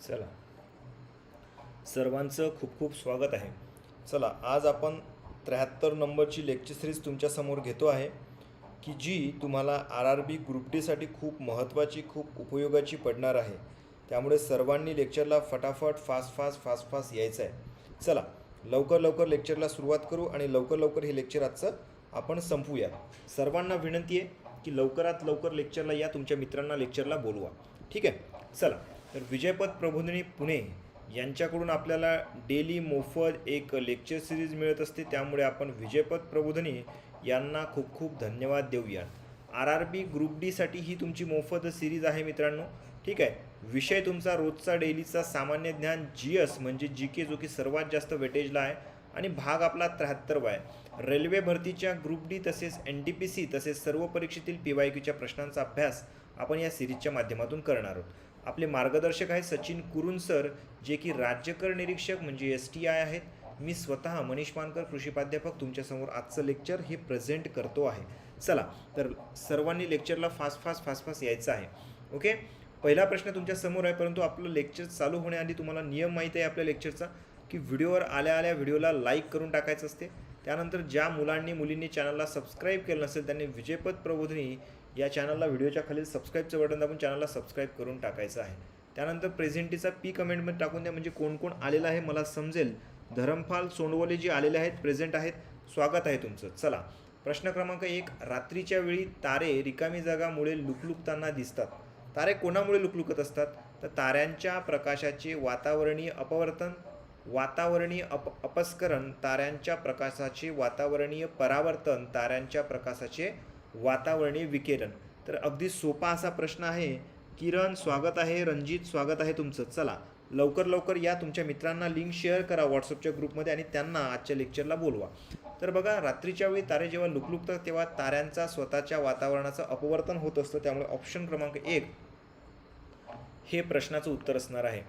चला. सर्वांचं खूप खूप स्वागत आहे. चला आज आपण त्र्याहत्तर नंबरची लेक्चर सिरीज तुमच्यासमोर घेतो आहे की जी तुम्हाला आर आर बी ग्रुप डीसाठी खूप महत्त्वाची खूप उपयोगाची पडणार आहे. त्यामुळे सर्वांनी लेक्चरला फटाफट फास्ट फास्ट फास्ट फास्ट यायचं आहे. चला लवकर लवकर लेक्चरला सुरुवात करू आणि लवकर लवकर हे लेक्चर आजचं आपण संपवूया सर्वांना विनंती आहे की लवकरात लवकर लेक्चरला या तुमच्या मित्रांना लेक्चरला बोलवा. ठीक आहे? चला. तर विजयपद प्रबोधिनी पुणे यांच्याकडून आपल्याला डेली मोफत एक लेक्चर सिरीज मिळत असते. त्यामुळे आपण विजयपद प्रबोधिनी यांना खूप खूप धन्यवाद देऊयात. आर आर बी ग्रुप डीसाठी ही तुमची मोफत सिरीज आहे मित्रांनो. ठीक आहे. विषय तुमचा रोजचा डेलीचा सामान्य ज्ञान जी एस म्हणजे जी के जो की सर्वात जास्त वेटेजला आहे आणि भाग आपला त्र्याहत्तरवा आहे. रेल्वे भरतीच्या ग्रुप डी तसेच एन टी पी सी तसेच सर्व परीक्षेतील पी वाय क्यूच्या प्रश्नांचा अभ्यास आपण या सिरीजच्या माध्यमातून करणार आहोत. आपले मार्गदर्शक आहेत सचिन कुरुन सर जे की राज्यकर निरीक्षक म्हणजे एस टी आय आहेत. मी स्वतः मनीष मानकर कृषी प्राध्यापक तुमच्यासमोर आजचं लेक्चर हे प्रेझेंट करतो आहे. चला तर सर्वांनी लेक्चरला फास्ट फास्ट फास्ट फास्ट यायचं आहे. ओके पहिला प्रश्न तुमच्यासमोर आहे परंतु आपलं लेक्चर चालू होण्याआधी तुम्हाला नियम माहीत आहे आपल्या लेक्चरचा की व्हिडिओवर आल्या आल्या व्हिडिओला लाईक करून टाकायचं असते. त्यानंतर ज्या मुलांनी मुलींनी चॅनलला सबस्क्राईब केलं नसेल त्यांनी विजयपद प्रबोधिनी या चॅनलला व्हिडिओच्या खाली सबस्क्राईबचं बटन दाबून चॅनलला सबस्क्राईब करून टाकायचं आहे. त्यानंतर प्रेझेंटीचा पी कमेंटमध्ये टाकून द्या म्हणजे कोण कोण आलेलं आहे मला समजेल. धरमफाल सोंडवले जे आलेले आहेत प्रेझेंट आहेत स्वागत आहे तुमचं. चला प्रश्न क्रमांक एक रात्रीच्या वेळी तारे रिकामी जागामुळे लुकलुकताना दिसतात. तारे कोणामुळे लुकलुकत असतात? तर ताऱ्यांच्या प्रकाशाचे वातावरणीय अपवर्तन वातावरणीय अप अपस्करण ताऱ्यांच्या प्रकाशाचे वातावरणीय परावर्तन ताऱ्यांच्या प्रकाशाचे वातावरणीय विकिरण. तर अगदी सोपा असा प्रश्न आहे किरण स्वागत आहे रणजित स्वागत आहे तुमचं. चला लवकर लवकर या तुमच्या मित्रांना लिंक शेअर करा व्हॉट्सअपच्या ग्रुपमध्ये आणि त्यांना आजच्या लेक्चरला बोलवा. तर बघा रात्रीच्या वेळी तारे जेव्हा लुकलुकतात तेव्हा ताऱ्यांचा स्वतःच्या वातावरणाचं अपवर्तन होत असतं. त्यामुळे ऑप्शन क्रमांक एक हे प्रश्नाचं उत्तर असणार आहे.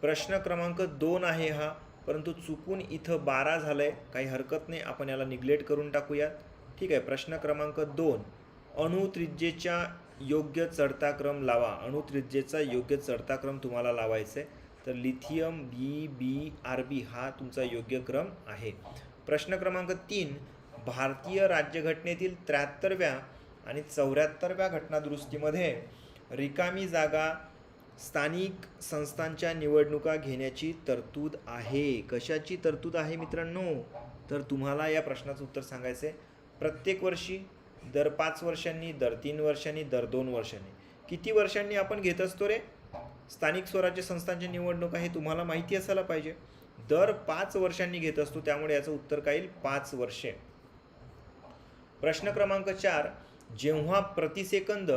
प्रश्न क्रमांक दोन आहे हा परंतु चुकून इथं बारा झालं आहे काही हरकत नाही आपण याला निग्लेक्ट करून टाकूयात. ठीक आहे. प्रश्न क्रमांक दोन. अणुत्रिज्येच्या योग्य चढता क्रम लावा अणुत्रिज्येचा योग्य चढता क्रम तुम्हाला लावायचा आहे तर लिथियम बी बी आर बी हा तुमचा योग्य क्रम आहे. प्रश्न क्रमांक तीन. भारतीय राज्यघटनेतील त्र्याहत्तरव्या आणि चौऱ्याहत्तरव्या घटनादुरुस्तीमध्ये रिकामी जागा स्थानिक संस्थांच्या निवडणुका घेण्याची तरतूद आहे. कशाची तरतूद आहे मित्रांनो? तर तुम्हाला या प्रश्नाचं उत्तर सांगायचं आहे प्रत्येक वर्षी दर पाच वर्षांनी दर तीन वर्षांनी दर दोन वर्षांनी. किती वर्षांनी आपण घेत असतो रे? स्थानिक स्वराज्य संस्थांची निवडणूक आहे तुम्हाला माहिती असायला पाहिजे. दर पाच वर्षांनी घेत असतो त्यामुळे याचं उत्तर काय येईल? पाच वर्षे. प्रश्न क्रमांक चार जेव्हा प्रतिसेकंद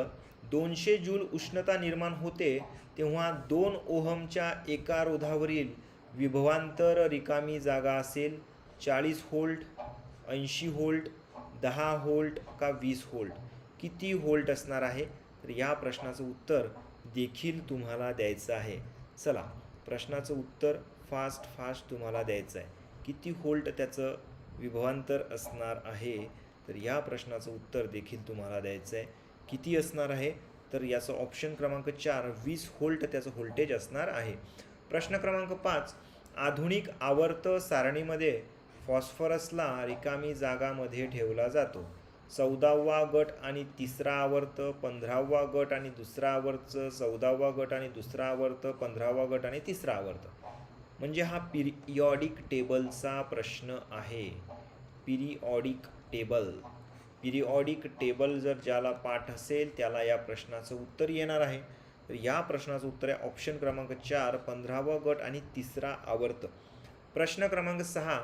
दोनशे जूल उष्णता निर्माण होते तेव्हा दोन ओहमच्या एका रोधावरील विभवांतर रिकामी जागा असेल चाळीस होल्ट ऐंशी होल्ट दहा होल्ट का वीस होल्ट किती होल्ट असणार आहे? तर या प्रश्नाचं उत्तर देखील तुम्हाला द्यायचं आहे. चला प्रश्नाचं उत्तर फास्ट फास्ट तुम्हाला द्यायचं आहे. किती होल्ट त्याचं विभवांतर असणार आहे? तर या प्रश्नाचं उत्तर देखील तुम्हाला द्यायचं आहे. किती असणार आहे? तर याचं ऑप्शन क्रमांक चार वीस होल्ट त्याचं होल्टेज असणार आहे. प्रश्न क्रमांक पाच आधुनिक आवर्त सारणीमध्ये फॉस्फरसला रिकामी जागामध्ये ठेवला जातो. चौदावा गट आणि तिसरा आवर्त पंधरावा गट आणि दुसरा आवर्त चौदावा गट आणि दुसरा आवर्त पंधरावा गट आणि तिसरा आवर्त. म्हणजे हा पिरियॉडिक टेबलचा प्रश्न आहे. Periodic table. पिरियॉडिक टेबल जर ज्याला पाठ असेल त्याला या प्रश्नाचं उत्तर येणार आहे. तर या प्रश्नाचं उत्तर आहे ऑप्शन क्रमांक चार पंधरावा गट आणि तिसरा आवर्त. प्रश्न क्रमांक सहा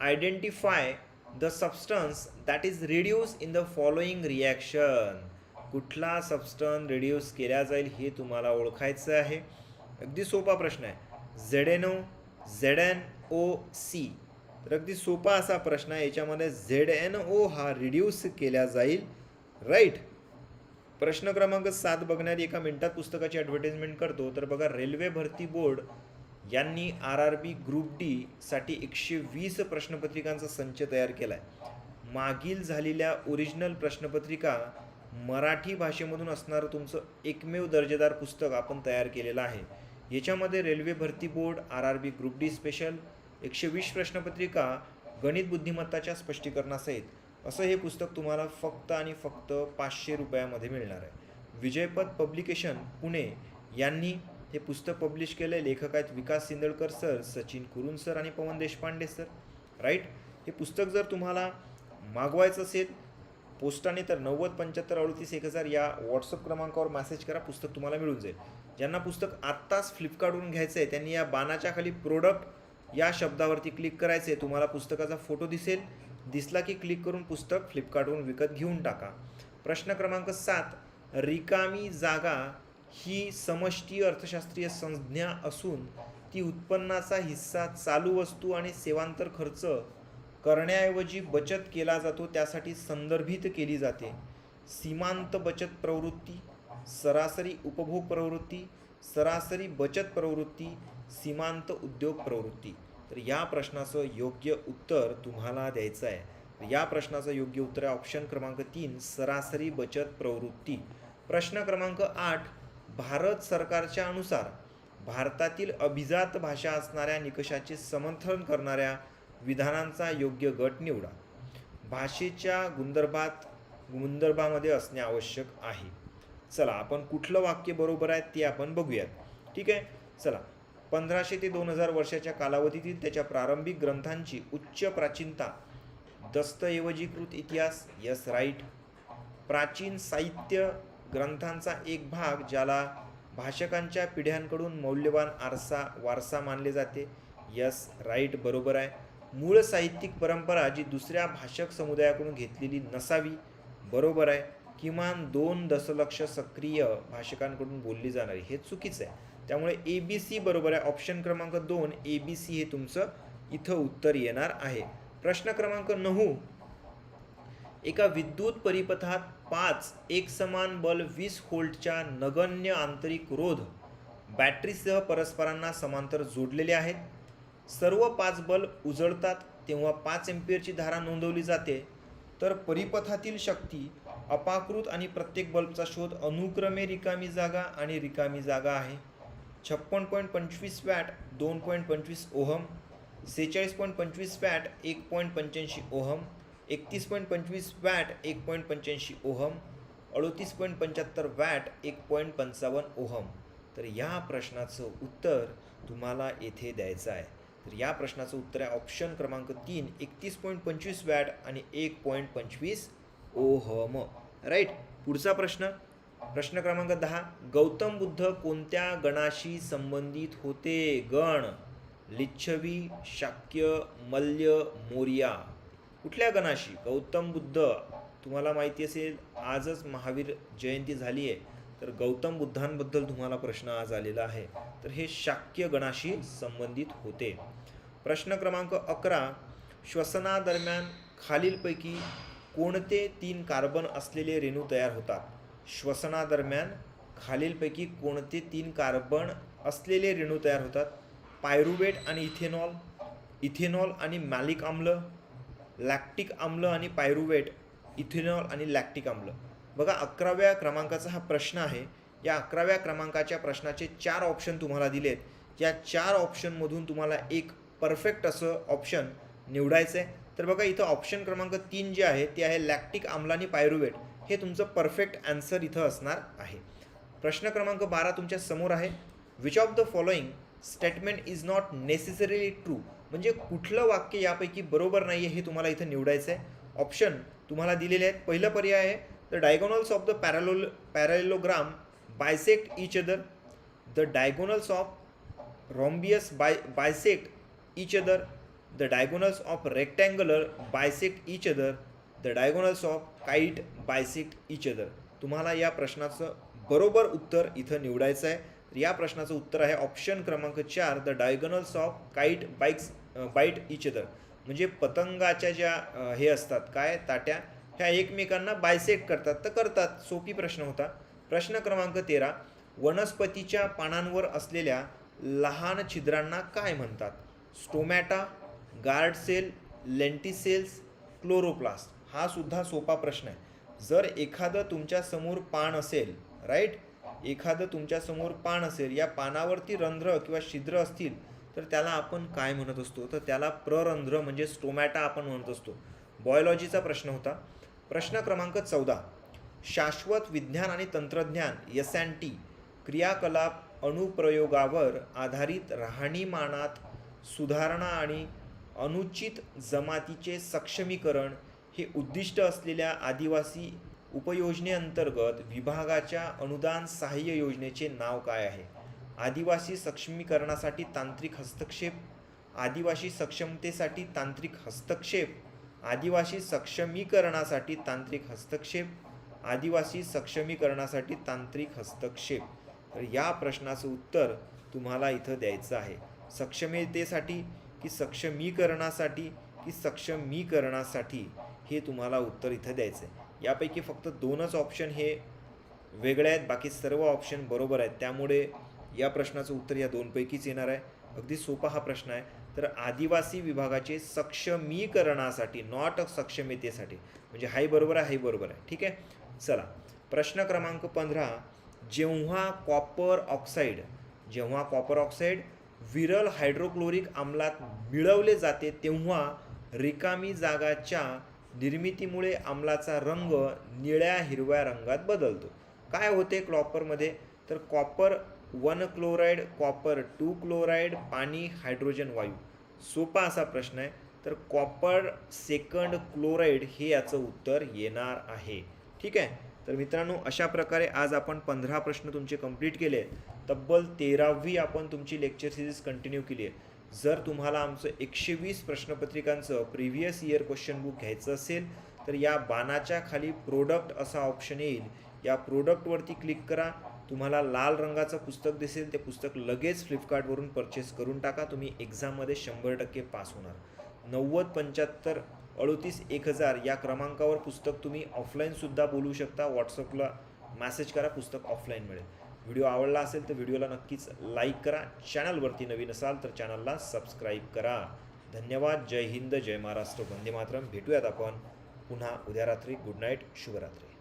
identify the substance that is reduce in the following reaction कुठला सबस्टन रिड्यूस केला जाईल हे तुम्हाला ओळखायचं आहे. अगदी सोपा प्रश्न आहे. Z N O Z N O C तर अगदी सोपा असा प्रश्न आहे. याच्यामध्ये झेड एन ओ हा रिड्यूस केला जाईल. राईट प्रश्न क्रमांक सात बघण्यात एका मिनिटात पुस्तकाची ॲडव्हर्टाइजमेंट करतो. तर बघा रेल्वे भरती बोर्ड यांनी आर आर बी ग्रुप डीसाठी एकशे वीस प्रश्नपत्रिकांचा संच तयार केला आहे मागील झालेल्या ओरिजिनल प्रश्नपत्रिका मराठी भाषेमधून असणारं तुमचं एकमेव दर्जेदार पुस्तक आपण तयार केलेलं आहे. याच्यामध्ये रेल्वे भरती board R R B group D special एकशे वीस प्रश्नपत्रिका गणित बुद्धिमत्ताच्या स्पष्टीकरणासहित. असं हे पुस्तक तुम्हाला फक्त आणि फक्त पाचशे रुपयामध्ये मिळणार आहे. विजयपद पब्लिकेशन पुणे यांनी हे पुस्तक पब्लिश केलं आहे लेखक आहेत विकास सिंदळकर सर सचिन कुरुन सर आणि पवन देशपांडे सर. राईट हे पुस्तक जर तुम्हाला मागवायचं असेल पोस्टाने तर नव्वद पंच्याहत्तर अडतीस एक हजार या व्हॉट्सअप क्रमांकावर मेसेज करा पुस्तक तुम्हाला मिळून जाईल. ज्यांना पुस्तक आत्ताच फ्लिपकार्टवरून घ्यायचं आहे त्यांनी या बाणाच्या खाली प्रोडक्ट या शब्दावरती क्लिक करायचं आहे तुम्हाला पुस्तकाचा फोटो दिसेल. दिसला की क्लिक करून पुस्तक फ्लिपकार्टवरून विकत घेऊन टाका. प्रश्न क्रमांक सात रिकामी जागा ही समष्टी अर्थशास्त्रीय संज्ञा असून ती उत्पन्नाचा हिस्सा चालू वस्तू आणि सेवांतर खर्च करण्याऐवजी बचत केला जातो त्यासाठी संदर्भित केली जाते. सीमांत बचत प्रवृत्ती सरासरी उपभोग प्रवृत्ती सरासरी बचत प्रवृत्ती सीमांत उद्योग प्रवृत्ती. तर या प्रश्नाचं योग्य उत्तर तुम्हाला द्यायचं आहे. या प्रश्नाचं योग्य उत्तर आहे ऑप्शन क्रमांक तीन सरासरी बचत प्रवृत्ती. प्रश्न क्रमांक आठ भारत सरकारच्या अनुसार भारतातील अभिजात भाषा असणाऱ्या निकषाचे समर्थन करणाऱ्या विधानांचा योग्य गट निवडा. भाषेच्या गुंदर्भात गुंदर्भामध्ये असणे आवश्यक आहे. चला आपण कुठलं वाक्य बरोबर आहे ते आपण बघूयात. ठीक आहे? चला पंधराशे ते दोन हजार वर्षाच्या कालावधीतील त्याच्या प्रारंभिक ग्रंथांची उच्च प्राचीनता दस्तऐवजीकृत इतिहास यस राईट प्राचीन साहित्य ग्रंथांचा एक भाग ज्याला भाषकांच्या पिढ्यांकडून मौल्यवान आरसा वारसा मानले जाते. यस राईट बरोबर आहे. मूळ साहित्यिक परंपरा जी दुसऱ्या भाषक समुदायाकडून घेतलेली नसावी बरोबर आहे. किमान दोन दशलक्ष सक्रिय भाषकांकडून बोलली जाणारी हे चुकीचं आहे. त्यामुळे ए बी सी बरोबर आहे. ऑप्शन क्रमांक दोन ए बी सी हे तुमचं इथं उत्तर येणार आहे. प्रश्न क्रमांक नऊ. एका विद्युत परिपथात पाच एकसमान बल वीस होल्टच्या नगण्य आंतरिक रोध बॅटरीसह परस्परांना समांतर जोडलेले आहेत. सर्व पाच बल्ब उजळतात तेव्हा पाच एम्पियरची धारा नोंदवली जाते. तर परिपथातील शक्ती अपाकृत आणि प्रत्येक बल्बचा शोध अनुक्रमे रिकामी जागा आणि रिकामी जागा आहे. छप्पन पॉईंट पंचवीस वॅट दोन पॉईंट पंचवीस ओहम सेहेचाळीस पॉईंट पंचवीस वॅट एक पॉईंट पंच्याऐंशी ओहम एकतीस पॉईंट पंचवीस वॅट एक पॉईंट पंच्याऐंशी ओहम अडोतीस पॉईंट पंच्याहत्तर वॅट एक पॉईंट पंचावन्न ओहम. तर या प्रश्नाचं उत्तर तुम्हाला येथे द्यायचं आहे. तर या प्रश्नाचं उत्तर आहे ऑप्शन क्रमांक तीन एकतीस पॉईंट पंचवीस वॅट आणि एक पॉईंट पंचवीस ओहम. राईट? पुढचा प्रश्न. प्रश्न क्रमांक दहा गौतम बुद्ध कोणत्या गणाशी संबंधित होते? गण लिच्छवी शाक्य मल्य मोर्या. कुठल्या गणाशी? गौतम बुद्ध. तुम्हाला माहिती असेल आजच महावीर जयंती झाली आहे तर गौतम बुद्धांबद्दल तुम्हाला प्रश्न आज आलेला आहे. तर हे शाक्य गणाशी संबंधित होते. प्रश्न क्रमांक अकरा. श्वसनादरम्यान खालीलपैकी कोणते तीन कार्बन असलेले रेणू तयार होतात? श्वसनादरम्यान खालीलपैकी कोणते तीन कार्बन असलेले रेणू तयार होतात? पायरुवेट आणि इथेनॉल. इथेनॉल आणि मॅलिक आम्ल. लॅक्टिक आम्ल आणि पायरुवेट इथेनॉल आणि लॅक्टिक आम्ल. बघा अकराव्या क्रमांकाचा हा प्रश्न आहे. या अकराव्या क्रमांकाच्या प्रश्नाचे चार ऑप्शन तुम्हाला दिलेत. या चार ऑप्शनमधून तुम्हाला एक परफेक्ट असं ऑप्शन निवडायचं आहे तर बघा इथं ऑप्शन क्रमांक तीन जे आहे ते आहे लॅक्टिक आम्ल आणि पायरुवेट. हे तुमचं परफेक्ट ॲन्सर इथं असणार आहे. प्रश्न क्रमांक बारा तुमच्यासमोर आहे. Which of the following statement is not necessarily true म्हणजे कुठलं वाक्य यापैकी बरोबर नाही आहे हे तुम्हाला इथं निवडायचं आहे. ऑप्शन तुम्हाला दिलेले आहेत. पहिलं पर्याय आहे. The diagonals of the parallel parallelogram bisect each other the diagonals of rhombus bi bisect each other the diagonals of rectangular bisect each other the diagonals of kite bisect each other तुम्हाला या प्रश्नाचं बरोबर उत्तर इथं निवडायचं आहे. तर या प्रश्नाचं उत्तर आहे ऑप्शन क्रमांक चार. The diagonals of kite bikes bite each other म्हणजे पतंगाच्या ज्या हे असतात काय ताट्या ह्या एकमेकांना बायसेट करतात. तर करतात. सोपी प्रश्न होता. प्रश्न क्रमांक तेरा. वनस्पतीच्या पानांवर असलेल्या लहान छिद्रांना काय म्हणतात? Stomata guard cell lenticels chloroplast. हा सुद्धा सोपा प्रश्न आहे. जर एखादं तुमच्यासमोर पान असेल राईट एखादं तुमच्यासमोर पान असेल या पानावरती रंध्र किंवा छिद्र असतील तर त्याला आपण काय म्हणत असतो? तर त्याला प्ररंध्र म्हणजे स्टोमॅटा आपण म्हणत असतो. बॉयोलॉजीचा प्रश्न होता. प्रश्न क्रमांक चौदा. शाश्वत विज्ञान आणि तंत्रज्ञान एस अँड टी क्रियाकलाप अनुप्रयोगावर आधारित राहणीमानात सुधारणा आणि अनुचित जमातीचे सक्षमीकरण हे उद्दिष्ट असलेल्या आदिवासी उपयोजनेअंतर्गत विभागाच्या अनुदान सहाय्य योजनेचे नाव काय आहे? आदिवासी सक्षमीकरणासाठी तांत्रिक हस्तक्षेप आदिवासी सक्षमतेसाठी तांत्रिक हस्तक्षेप आदिवासी सक्षमीकरणासाठी तांत्रिक हस्तक्षेप आदिवासी सक्षमीकरणासाठी तांत्रिक हस्तक्षेप. तर या प्रश्नाचं उत्तर तुम्हाला इथं द्यायचं आहे. सक्षमतेसाठी की सक्षमीकरणासाठी की सक्षमीकरणासाठी हे तुम्हाला उत्तर इथं द्यायचं आहे यापैकी फक्त दोनच ऑप्शन हे वेगळे आहेत बाकी सर्व ऑप्शन बरोबर आहेत. त्यामुळे या प्रश्नाचं उत्तर या दोनपैकीच येणार आहे. अगदी सोपा हा प्रश्न आहे. तर आदिवासी विभागाचे सक्षमीकरणासाठी नॉट सक्षमतेसाठी म्हणजे हाय बरोबर आहे हाय बरोबर आहे. ठीक आहे? चला. प्रश्न क्रमांक पंधरा. जेव्हा कॉपर ऑक्साईड जेव्हा कॉपर ऑक्साईड विरल हायड्रोक्लोरिक आम्लात मिळवले जाते तेव्हा रिकामी जागाच्या निर्मितीमुळे आम्लाचा रंग निळ्या हिरव्या रंगात बदलतो. काय होते क्लॉपरमध्ये तर copper one chloride copper two chloride पाणी हायड्रोजन वायू. सोपा असा प्रश्न आहे. तर कॉपर सेकंड क्लोराईड हे याचं उत्तर येणार आहे. ठीक आहे? तर मित्रांनो अशा प्रकारे आज आपण पंधरा प्रश्न तुमचे कंप्लीट केले तब्बल तेरावी आपण तुमची लेक्चर सिरीज कंटिन्यू केली आहे. जर तुम्हाला आमचं एकशे वीस प्रश्नपत्रिकांचं प्रिव्हियस इयर क्वेश्चन बुक घ्यायचं असेल तर या बाणाच्या खाली प्रोडक्ट असा ऑप्शन येईल. या प्रोडक्टवरती क्लिक करा. तुम्हाला लाल रंगाचं पुस्तक दिसेल ते पुस्तक लगेच फ्लिपकार्टवरून परचेस करून टाका. तुम्ही एक्झाममध्ये शंभर टक्के पास होणार. नव्वद पंच्याहत्तर अडोतीस एक हजार या क्रमांकावर पुस्तक तुम्ही ऑफलाईनसुद्धा बोलू शकता. व्हॉट्सअपला मॅसेज करा पुस्तक ऑफलाईन मिळेल. व्हिडिओ आवडला असेल तर व्हिडिओला नक्कीच लाईक करा. चॅनलवरती नवीन असाल तर चॅनलला सबस्क्राईब करा. धन्यवाद. जय हिंद जय महाराष्ट्र. वंदे मातरम. भेटूयात आपण पुन्हा. उद्या रात्री. गुड नाईट शुभरात्री.